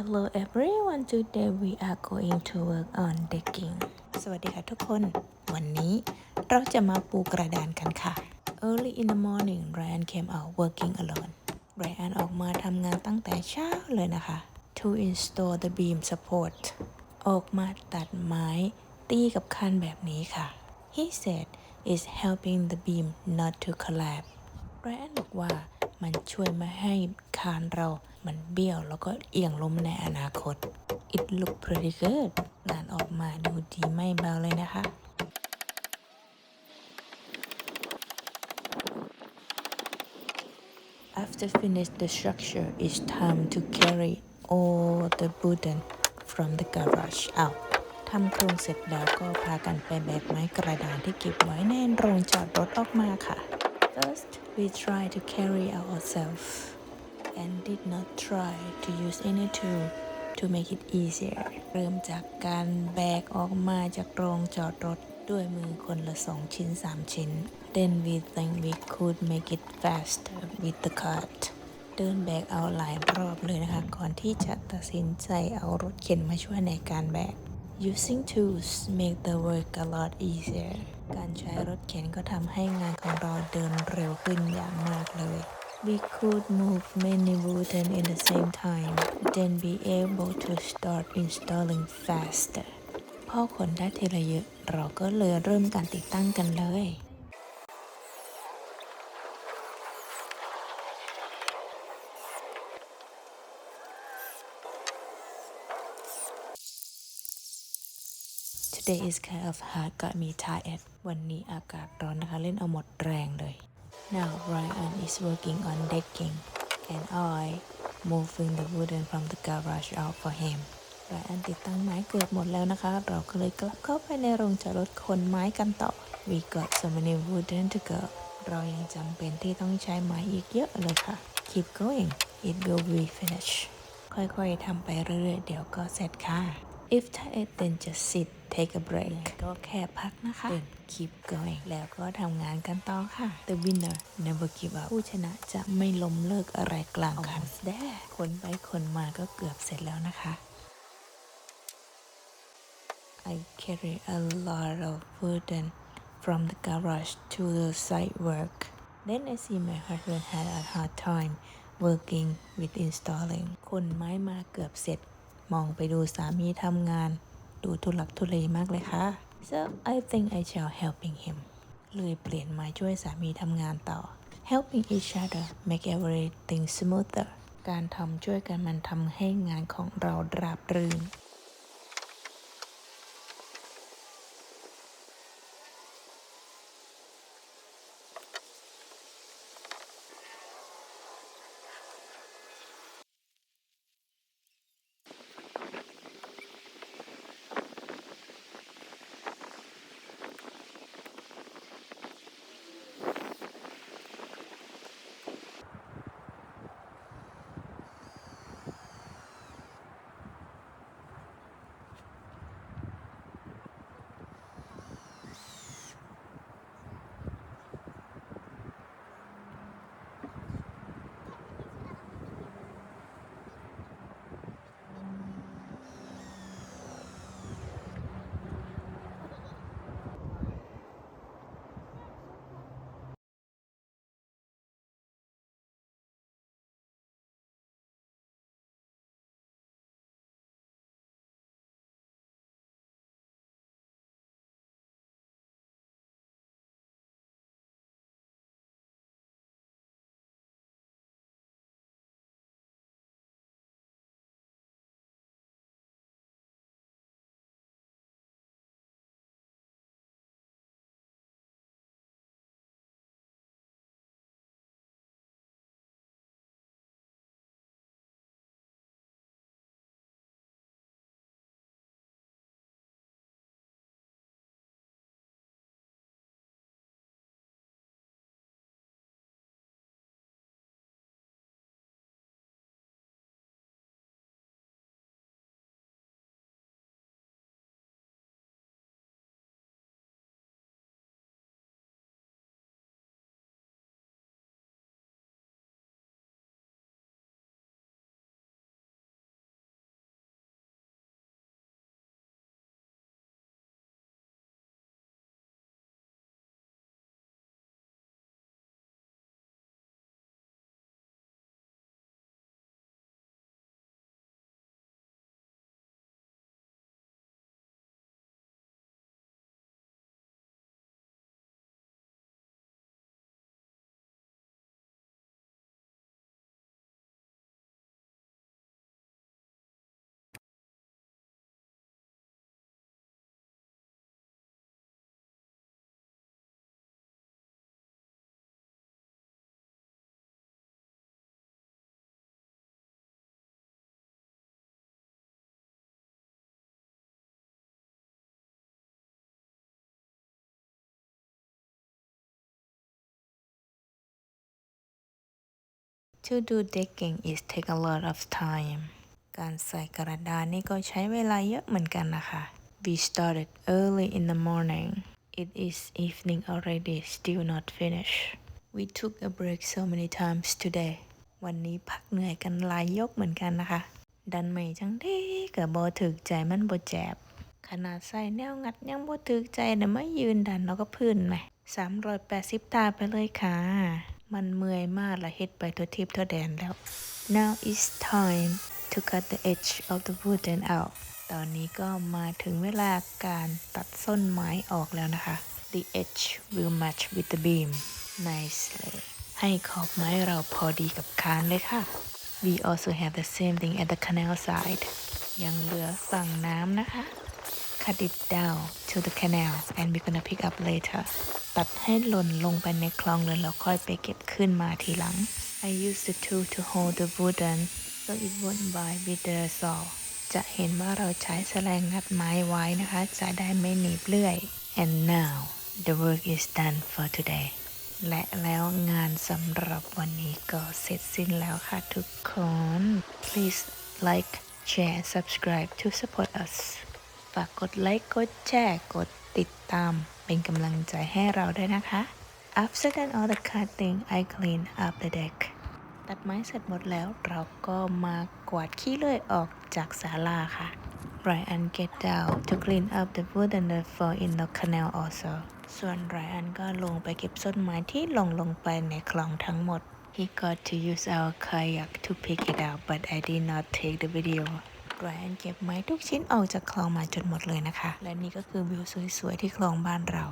Hello everyone today we are going to work on decking สวัสดีค่ะทุกคน วันนี้เราจะมาปูกระดานกันค่ะ Early in the morning Ryan came out working alone Ryan ออกมาทำงานตั้งแต่เช้าเลยนะคะ to install the beam support ออกมาตัดไม้ตีกับคันแบบนี้ค่ะ He said is helping the beam not to collapse ไรอันบอกว่า มันช่วยไม่ให้คานเรา มันเบี้ยวแล้วก็เอียงล้มในอนาคต It look pretty good งานออกมาดูดีไม่เบาเลยนะคะ After finish the structure it's time to carry all the burden from the garage out ทำโครงเสร็จแล้วก็พากันไปแบกไม้กระดานที่เก็บไว้ในโรงจอดรถออกมาค่ะ First we try to carry ourselves and did not try to use any tool to make it easier เริ่มจากการแบกออกมาจากโรงจอดรถด้วยมือคนละสองชิ้น3ชิ้น Then we think we could make it faster with the cart เดินแบกเอาหลายรอบเลยนะคะ ก่อนที่จะตัดสินใจเอารถเข็นมาช่วยในการแบก Using tools make the work a lot easier การใช้รถเข็นก็ทำให้งานของเราเดินเร็วขึ้นอย่างมากเลย We could move many wooden in the same time then be able to start installing faster พอขนได้ทีละเยอะ เราก็เลยเริ่มการติดตั้งกันเลย Today is kind of hard got me tired วันนี้อากาศร้อนนะคะ เล่นเอาหมดแรงเลย Now Ryan is working on decking and I moving the wooden from the garage out for him Ryan ติดตั้งไม้เกือบหมดแล้วนะคะ เราก็เลยกลับเข้าไปในโรงจอดรถขนไม้กันต่อ We got so many wooden to go เรายังจำเป็นที่ต้องใช้ไม้อีกเยอะเลยค่ะ Keep going it will be finished ค่อยๆทำไปเรื่อยๆ เดี๋ยวก็เสร็จค่ะ If tired then just sit take a break ก็แค่พักนะคะ then keep going แล้วก็ทำงานกันต่อค่ะ The winner never give up ผู้ชนะจะไม่ล้มเลิกอะไรกลางคัน there คนไปคนมาก็เกือบเสร็จแล้วนะคะ I carry a lot of wooden from the garage to the site work. Then I see my husband had a hard time working with installing. คนไม้มาเกือบเสร็จ มองไปดูสามีทำงาน ดูทุลักทุเลมากเลยค่ะ So I think I shall helping him เลยเปลี่ยนมาช่วยสามีทำงานต่อ Helping each other make everything smoother การทำช่วยกันมันทำให้งานของเราราบรื่น To do decking is take a lot of time การใส่กระดานนี่ก็ใช้เวลาเยอะเหมือนกันนะคะ We started early in the morning It is evening already still not finished We took a break so many times today วันนี้พักเหนื่อยกันหลายยกเหมือนกันนะคะ ดันไม่จังได้กับบอถึกใจมันบอแจบ ขนาดใส่แนวงัดยังบ่ถึกใจนะไม่ยืนดันเราก็พื้นไหมสามร้อยแปดสิบตาไปเลยค่ะ มันเมื่อยมากละเฮ็ดไปทั่วทิพย์ทั่วแดนแล้ว now it's time to cut the edge of the wooden out ตอนนี้ก็มาถึงเวลาการตัดส้นไม้ออกแล้วนะคะ the edge will match with the beam nicely ให้ขอบไม้เราพอดีกับคานเลยค่ะ we also have the same thing at the canal side ยังเหลือฝั่งน้ำนะคะ cut it down to the canal and we're gonna pick up later ตัดให้หล่นลงไปในคลองเลยแล้วค่อยไปเก็บขึ้นมาทีหลัง I use the tool to hold the wooden so it won't bite with the saw จะเห็นว่าเราใช้แสลงงัดไม้ไว้นะคะ จะได้ไม่หนีบเลื่อย and now the work is done for today และแล้วงานสำหรับวันนี้ก็เสร็จสิ้นแล้วค่ะทุกคน please like share subscribe to support us ฝากกดไลค์ กดแชร์ กดติดตาม เป็นกำลังใจให้เราด้วยนะคะ After done all the cutting I clean up the deck ตัดไม้เสร็จหมดแล้วเราก็มากวาดขี้เลื่อยออกจากศาลาค่ะ Ryan get down to clean up the wood and the floor in the canal also ส่วน Ryan ก็ลงไปเก็บต้นไม้ที่หล่นลงไปในคลองทั้งหมด He got to use our kayak to pick it out but I did not take the video ไรอันเก็บไม้ทุกชิ้นออกจากคลองมาจนหมดเลยนะคะ และนี่ก็คือวิวสวยๆที่คลองบ้านเรา